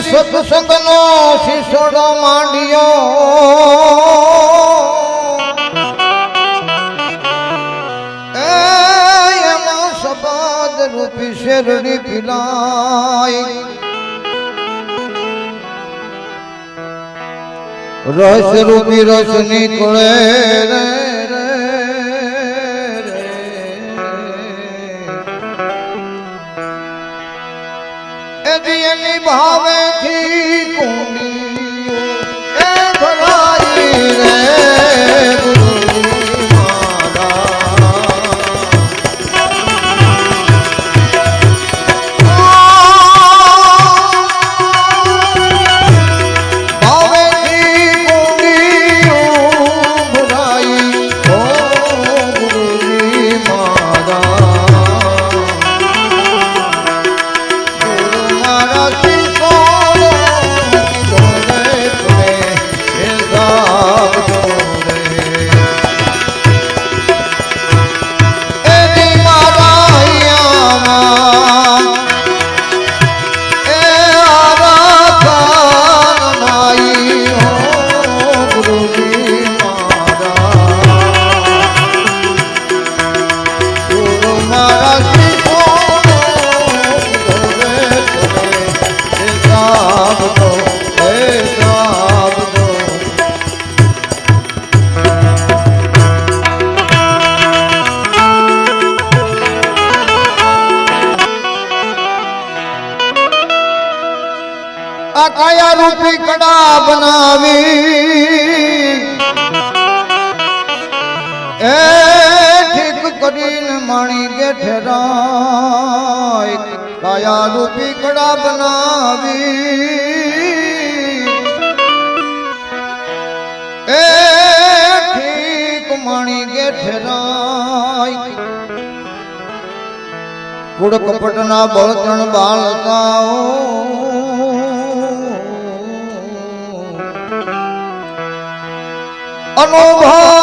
સત્સંગનો શિસોડો માંડ્યો એ એમાં સબાદ રૂપી શેરડી પીલાય રસ રૂપી રસ નીકળે રે. निभावे थी આ કાયા રૂપી કડા બનાવી. એ ઠીક કરીને માણી ગેઠે ઠેરાય કાયા રૂપી કડા બનાવી. એ ઠીક માણી ગેઠે ઠેરાય કુડ કપટના બળતણ બાળકાઓ অনুভব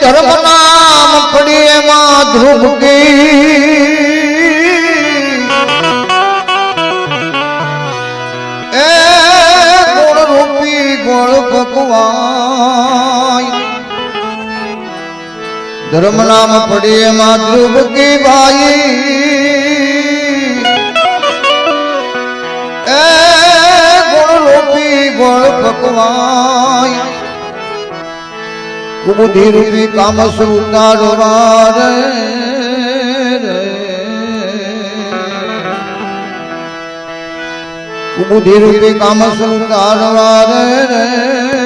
ધર્મ નામ પડી એમાં ધ્રુવકી. એ ગુણ રૂપી ગોળ ભગવાન. ધર્મ નામ પડી એમાં ભાઈ. એ ગુણ રૂપી ગોળ ભગવાન. કુબુધિ રૂપી કામ સુતારો રે. કુબુધિ રૂપી કામ સુતારો રે.